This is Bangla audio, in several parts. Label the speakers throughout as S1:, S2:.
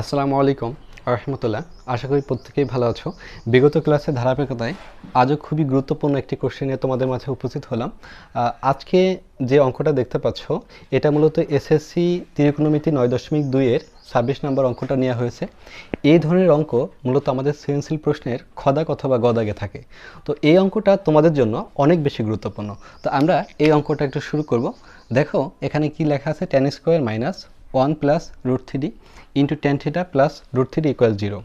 S1: আসসালামু আলাইকুম রহমতুল্লাহ। আশা করি প্রত্যেকেই ভালো আছো। বিগত ক্লাসে ধারাবাহিকতায় আজও খুবই গুরুত্বপূর্ণ একটি কোশ্চেন নিয়ে তোমাদের মাঝে উপস্থিত হলাম। আজকে যে অঙ্কটা দেখতে পাচ্ছ, এটা মূলত এসএসসি ত্রিকোণমিতি নয় দশমিক দুইয়ের ছাব্বিশ নম্বর অঙ্কটা নেওয়া হয়েছে। এই ধরনের অঙ্ক মূলত আমাদের সৃজনশীল প্রশ্নের খদাক অথবা গদাগে থাকে। তো এই অঙ্কটা তোমাদের জন্য অনেক বেশি গুরুত্বপূর্ণ। তো আমরা এই অঙ্কটা একটু শুরু করব। দেখো, এখানে কি লেখা আছে? Tan square minus one plus root three into tan theta plus root three equal zero.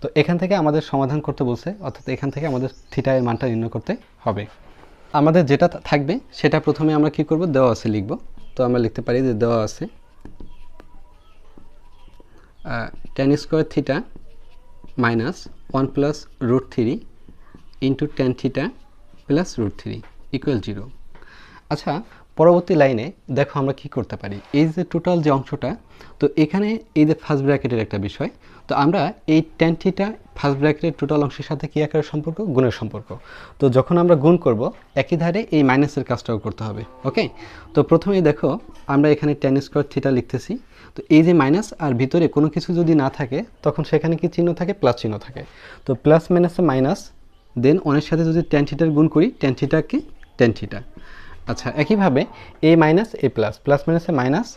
S1: তো এখান থেকে আমাদের সমাধান করতে বলছে, অর্থাৎ এখান থেকে আমাদের থিটা মানটা নির্ণয় করতে হবে। আমাদের যেটা থাকবে, সেটা প্রথমে আমরা কি করব? দেওয়া আছে লিখব। তো আমরা লিখতে পারি যে দেওয়া আছে tan square theta minus one plus root three into tan theta plus root three equal zero আচ্ছা পরবর্তী লাইনে দেখো আমরা কি করতে পারি। এই যে টোটাল যে অংশটা, তো এখানে এই যে ফার্স্ট ব্র্যাকেটের একটা বিষয়, তো আমরা এই টেন থিটা ফার্স্ট ব্র্যাকেটের টোটাল অংশের সাথে কী আকারের সম্পর্ক? গুণের সম্পর্ক। তো যখন আমরা গুণ করব, একই ধারে এই মাইনাসের কাজটাও করতে হবে ওকে তো প্রথমেই দেখো, আমরা এখানে টেন স্কোয়ার থিটা লিখতেছি। তো এই যে মাইনাস আর ভিতরে কোনো কিছু যদি না থাকে, তখন সেখানে কি চিহ্ন থাকে? প্লাস চিহ্ন থাকে। তো প্লাস মাইনাসে মাইনাস দেন অনেক সাথে যদি টেন থিটার গুণ করি টেন থিটাকে টেন থিটা আচ্ছা একইভাবে A minus A plus plus মাইনাসে minus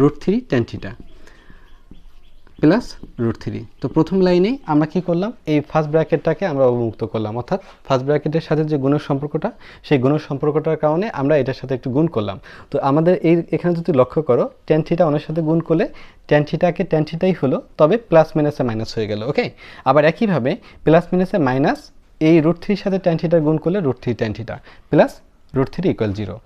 S1: root three tan theta plus root three তো প্রথম লাইনেই আমরা কি করলাম? এই ফার্স্ট ব্র্যাকেটটাকে আমরা অবমুক্ত করলাম। অর্থাৎ ফার্স্ট ব্র্যাকেটের সাথে যে গুণের সম্পর্কটা, সেই গুণের সম্পর্কটার কারণে আমরা এটার সাথে একটু গুণ করলাম। তো আমাদের এই, এখানে যদি লক্ষ্য করো টেন থিটা অনেক সাথে গুণ করলে টেন থিটাকে টেন থিটাই হলো, তবে প্লাস মাইনাসে মাইনাস হয়ে গেল ওকে আবার একইভাবে প্লাস মাইনাসে মাইনাস এই রুট থ্রির সাথে টেন থিটার গুণ করলে root three tan theta plus root three equal zero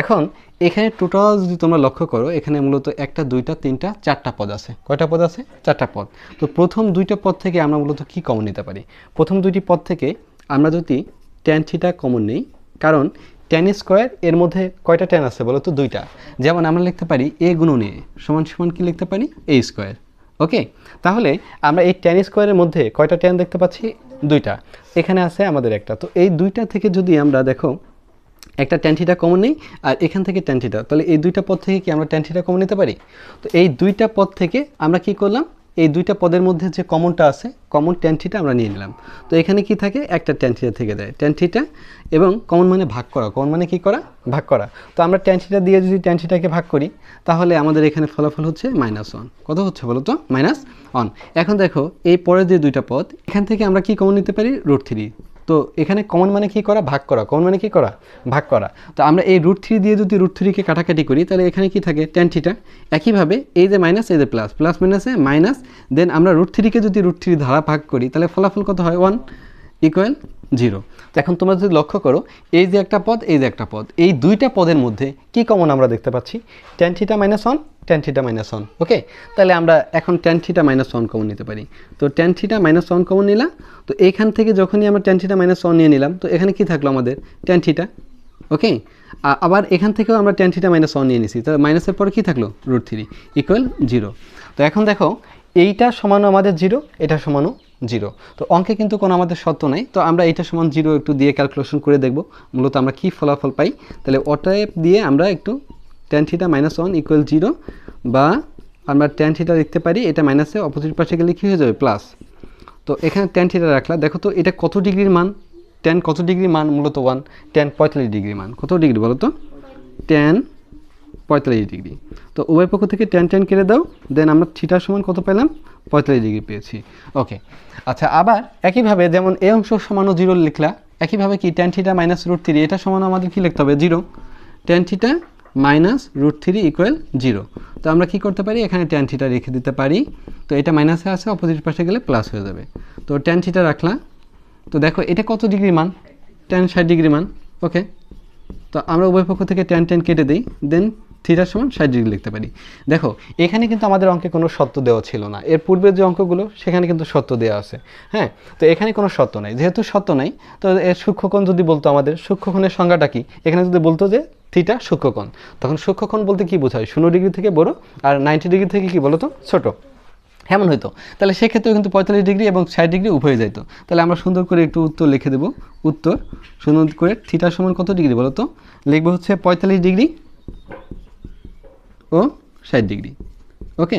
S1: এখন এখানে টোটাল যদি তোমরা লক্ষ্য করো, এখানে মূলত একটা, দুইটা, তিনটা, চারটা পদ আছে। কয়টা পদ আছে? চারটা পদ। তো প্রথম দুইটা পদ থেকে আমরা মূলত কি কমন নিতে পারি? প্রথম দুইটি পদ থেকে আমরা যদি ট্যান থিটা কমন নেই, কারণ ট্যান স্কোয়ার এর মধ্যে কয়টা ট্যান আছে বলো তো? দুইটা। যেমন আমরা লিখতে পারি এ গুণন এ সমান সমান কি লিখতে পারি? এ স্কোয়ার ওকে তাহলে আমরা এই ট্যান স্কোয়ারের মধ্যে কয়টা ট্যান দেখতে পাচ্ছি? দুইটা। এখানে আছে আমাদের একটা। তো এই দুইটা থেকে যদি আমরা দেখো একটা ট্যান্টিটা কমন নেই, আর এখান থেকে ট্যান্টিটা তাহলে এই দুইটা পদ থেকে কি আমরা ট্যান্টিটা কমন নিতে পারি? তো এই দুইটা পদ থেকে আমরা কি করলাম? এই দুইটা পদের মধ্যে যে কমনটা আছে কমন ট্যান্টিটা আমরা নিয়ে নিলাম। তো এখানে কি থাকে? একটা ট্যান্টিটা থেকে দেয়। ট্যান্টিটা এবং কমন মানে ভাগ করা। কমন মানে কি করা? ভাগ করা। তো আমরা ট্যান্টিটা দিয়ে যদি ট্যান্টিটাকে ভাগ করি, তাহলে আমাদের এখানে ফলাফল হচ্ছে মাইনাস ওয়ান কত হচ্ছে বলো তো? মাইনাস ওয়ান এখন দেখো, এই পরের যে দুইটা পদ, এখান থেকে আমরা কি কমন নিতে পারি? রুট থ্রি তো এখানে কমন মানে কি করা? ভাগ করা। কমন মানে কি করা? ভাগ করা। তো আমরা এই রুট থ্রি দিয়ে যদি রুট থ্রিকে কাটাকাটি করি, তাহলে এখানে কি থাকে? টেন থিটা একইভাবে এই যে মাইনাস এই যে প্লাস প্লাস মাইনাসে মাইনাস দেন আমরা রুট থ্রিকে যদি রুট থ্রি ধারা ভাগ করি, তাহলে ফলাফল কত হয়? ওয়ান ইকুয়াল জিরো এখন তোমরা যদি লক্ষ্য করো, এই যে একটা পদ, এই যে একটা পদ, এই দুইটা পদের মধ্যে কি কমন আমরা দেখতে পাচ্ছি? Tan theta minus one tan theta minus one okay তাহলে আমরা এখন tan theta minus one common নিতে পারি। তো tan theta minus one common নিলাম তো এইখান থেকে যখনই আমরা টেন থিটা মাইনাস ওয়ান নিয়ে নিলাম, তো এখানে কি থাকল আমাদের? টেন থিটা ওকে আবার এখান থেকেও আমরা টেন থিটা মাইনাস ওয়ান নিয়ে নিছি তাহলে মাইনাসের পরে কী থাকল? রুট থ্রি ইকুয়াল জিরো তো এখন দেখো, এইটা সমানও আমাদের জিরো এটা সমানও জিরো। তো অঙ্কে কিন্তু কোনো আমাদের সত্য নাই। তো আমরা এইটা সমান জিরো একটু দিয়ে ক্যালকুলেশন করে দেখব। মূলত আমরা কী ফলাফল পাই? তাহলে অটাইপ দিয়ে আমরা একটু tan theta minus one equal zero বা আমরা টেন থিটা লিখতে পারি, এটা মাইনাসে অপোজিট পাশে গেলে কী হয়ে যাবে? প্লাস তো এখানে টেন থিটা রাখলা। দেখো তো, এটা কত ডিগ্রির মান? টেন কত ডিগ্রি মান? মূলত ওয়ান টেন পঁয়তাল্লিশ ডিগ্রি মান। কত ডিগ্রি বলো তো? টেন পঁয়তাল্লিশ ডিগ্রি। তো উভয় পক্ষ থেকে টেন টেন কেটে দাও দেন আমরা থিটার সমান কত পেলাম? পঁয়তাল্লিশ ডিগ্রি পেয়েছি। ওকে আচ্ছা আবার একইভাবে যেমন এ অংশ সমানও জিরো লিখলা, একইভাবে কি tan theta minus root three এটা সমান আমাদের কী লিখতে হবে? Zero tan theta minus root three equal zero তো আমরা কি করতে পারি? এখানে টেন থিটা রেখে দিতে পারি। তো এটা মাইনাসে আছে অপোজিট পাশে গেলে প্লাস হয়ে যাবে। তো টেন থিটা রাখলাম। তো দেখো, এটা কত ডিগ্রি মান? টেন ষাট ডিগ্রি মান। ওকে তো আমরা উভয় পক্ষ থেকে টেন টেন কেটে দিই। দেন থিটার সমান ষাট ডিগ্রি লিখতে পারি। দেখো, এখানে কিন্তু আমাদের অঙ্কে কোনো সত্য দেওয়া ছিল না। এর পূর্বের যে অঙ্কগুলো, সেখানে কিন্তু সত্য দেওয়া আছে। হ্যাঁ? তো এখানে কোনো সত্য নাই। যেহেতু সত্য নাই, তো এর সূক্ষ্মকোণ যদি বলতো আমাদের, সূক্ষ্মকোণের সংজ্ঞাটা কি? এখানে যদি বলতো যে থিটা সূক্ষ্মকোণ, তখন সূক্ষ্মকোণ বলতে কি বোঝায়? শূন্য ডিগ্রি থেকে বড় আর নাইনটি ডিগ্রি থেকে কি বলতো? ছোট। এমন হইতো। তাহলে সেক্ষেত্রেও কিন্তু পঁয়তাল্লিশ ডিগ্রি এবং ষাট ডিগ্রি উভয়ে যেত তাহলে আমরা সুন্দর করে একটু উত্তর লিখে দেব। উত্তর, সুন্দর করে থিটার সমান কত ডিগ্রি বলো তো লিখব হচ্ছে পঁয়তাল্লিশ ডিগ্রি ও ষাট ডিগ্রি। ওকে